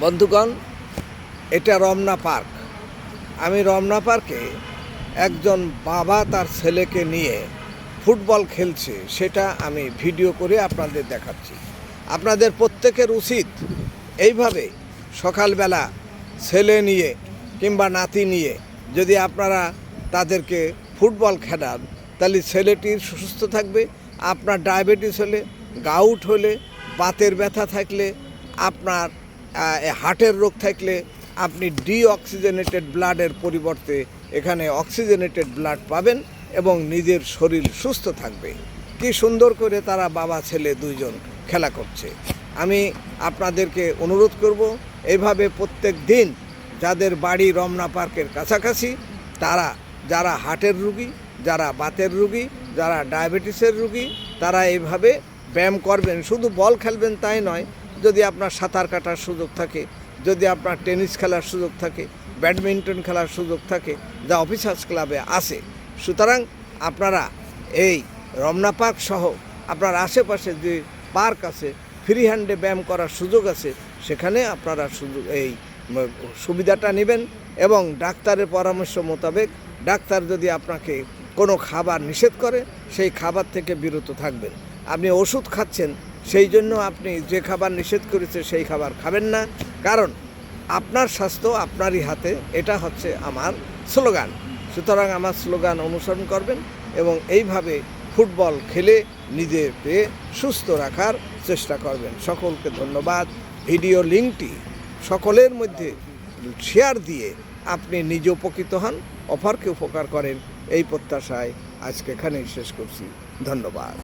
বন্ধুগণ, এটা রমনা পার্ক। আমি রমনা পার্কে একজন বাবা তার ছেলেকে নিয়ে ফুটবল খেলছে, সেটা আমি ভিডিও করে আপনাদের দেখাচ্ছি। আপনাদের প্রত্যেকের উচিত এইভাবে সকালবেলা ছেলে নিয়ে কিংবা নাতি নিয়ে যদি আপনারা তাদেরকে ফুটবল খেলান, তাহলে ছেলেটির সুস্থ থাকবে, আপনার ডায়াবেটিস হলে গাউট হলে, বাতের ব্যথা থাকলে আপনার হার্টের রোগ থাকলে আপনি ডিঅক্সিজেনেটেড ব্লাডের পরিবর্তে এখানে অক্সিজেনেটেড ব্লাড পাবেন এবং নিজের শরীর সুস্থ থাকবে। কি সুন্দর করে তারা বাবা, ছেলে দুইজন খেলা করছে। আমি আপনাদেরকে অনুরোধ করব এইভাবে প্রত্যেক দিন যাদের বাড়ি রমনা পার্কের কাছাকাছি, তারা, যারা হার্টের রুগী, যারা বাতের রুগী, যারা ডায়াবেটিসের রুগী, তারা এইভাবে ব্যায়াম করবেন। শুধু বল খেলবেন তাই নয় যদি আপনার সাঁতার কাটার সুযোগ থাকে, যদি আপনার টেনিস খেলার সুযোগ থাকে, ব্যাডমিন্টন খেলার সুযোগ থাকে, যা অফিসার্স ক্লাবে আছে, সুতরাং আপনারা এই রমনা পার্ক সহ আপনার আশেপাশে যে পার্ক আছে ফ্রি হ্যান্ডে ব্যায়াম করার সুযোগ আছে, সেখানে আপনারা সুযোগ, এই সুবিধাটা নেবেন এবং ডাক্তারের পরামর্শ মোতাবেক, ডাক্তার যদি আপনাকে কোনো খাবার নিষেধ করে, সেই খাবার থেকে বিরত থাকবেন। আপনি ওষুধ খাচ্ছেন সেই জন্য আপনি যে খাবার নিষেধ করেছে সেই খাবার খাবেন না। কারণ আপনার স্বাস্থ্য আপনারই হাতে, এটা হচ্ছে আমার স্লোগান। সুতরাং আমার স্লোগান অনুসরণ করবেন এবং এইভাবে ফুটবল খেলে নিজেকে সুস্থ রাখার চেষ্টা করবেন। সকলকে ধন্যবাদ। ভিডিও লিঙ্কটি সকলের মধ্যে শেয়ার দিয়ে আপনি নিজে উপকৃত হন অফারকে উপকার করেন। এই প্রত্যাশায় আজকে এখানেই শেষ করছি। ধন্যবাদ।